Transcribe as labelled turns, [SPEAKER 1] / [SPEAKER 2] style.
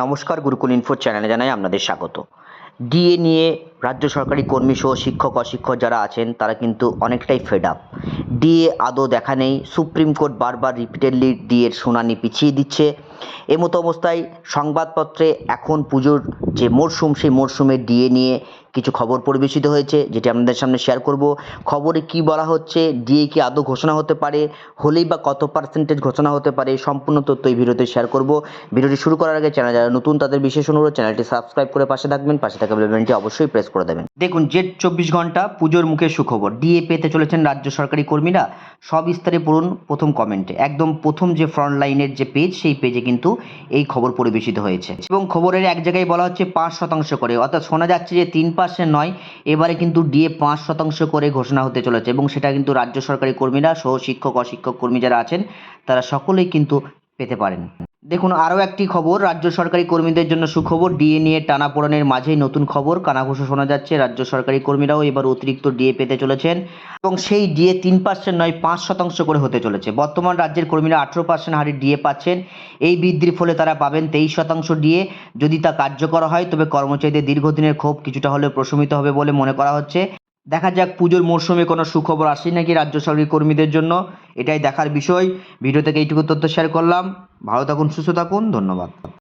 [SPEAKER 1] নমস্কার গুরুকুল ইনফো চ্যানেলে জানাই আপনাদের স্বাগত। ডিএ নিয়ে রাজ্য সরকারি কর্মী সহ শিক্ষক, অশিক্ষক যারা আছেন, তারা কিন্তু অনেকটাই ফেড আপ ডিএ আদৌ দেখা নেই। সুপ্রিম কোর্ট বারবার রিপিটেডলি ডিএর শুনানি পিছিয়ে দিচ্ছে। এমতো অবস্থায় সংবাদপত্রে এখন পুজোর যে মরশুম সেই মরশুমে ডিএ নিয়ে কিছু খবর পরিবেশিত হয়েছে, যেটি আপনাদের সামনে শেয়ার করব। খবরে কি বলা হচ্ছে, ডিএ কি আদৌ ঘোষণা হতে পারে, হলেই বা কত পার্সেন্টেজ ঘোষণা হতে পারে সম্পূর্ণ তথ্য এই ভিডিওতে শেয়ার করব। ভিডিওটি শুরু করার আগে চ্যানেল যারা নতুন, তাদের বিশেষ অনুরোধ চ্যানেলটি সাবস্ক্রাইব করে পাশে থাকবেন, পাশে থাকা বেলবেনটি অবশ্যই প্রেস করে দেবেন। দেখুন, জেট চব্বিশ ঘণ্টা পুজোর মুখে সুখবর। ডিএ পেতে চলেছেন রাজ্য সরকারি কর্মীরা, সব বিস্তারে পড়ুন প্রথম কমেন্টে একদম প্রথম যে ফ্রন্ট লাইনের যে পেজ সেই পেজে কিন্তু এই খবর পরিবেশিত হয়েছে। এবং খবরের এক জায়গায় বলা হচ্ছে পাঁচ শতাংশ করে। অর্থাৎ শোনা যাচ্ছে যে তিন পার্সেন্ট নয়, এবারে কিন্তু ডিএ পাঁচ শতাংশ করে ঘোষণা হতে চলেছে। এবং সেটা কিন্তু রাজ্য সরকারি কর্মীরা সহ শিক্ষক, অশিক্ষক কর্মী যারা আছেন, তারা সকলেই কিন্তু পেতে পারেন। দেখুন, আরও একটি খবর। রাজ্য সরকারি কর্মীদের জন্য সুখবর। ডিএ নিয়ে টানাপোড়েনের মাঝেই নতুন খবর। কানাঘুষো শোনা যাচ্ছে, রাজ্য সরকারি কর্মীরাও এবার অতিরিক্ত ডিএ পেতে চলেছেন এবং সেই ডিএ তিন পার্সেন্ট নয়, পাঁচ শতাংশ করে হতে চলেছে। বর্তমান রাজ্যের কর্মীরা আঠেরো পার্সেন্ট হারে ডিএ পাচ্ছেন। এই বৃদ্ধির ফলে তারা পাবেন তেইশ শতাংশ ডিএ। যদি তা কার্যকর হয়, তবে কর্মচারীদের দীর্ঘদিনের ক্ষোভ কিছুটা হলেও প্রশমিত হবে বলে মনে করা হচ্ছে। দেখা যাক পুজোর মরশুমে কোনো সুখবর আসে নাকি রাজ্য সরকারি কর্মীদের জন্য, এটাই দেখার বিষয়। ভিডিও থেকে এইটুকু তথ্য শেয়ার করলাম। ভালো থাকুন, সুস্থ থাকুন, ধন্যবাদ।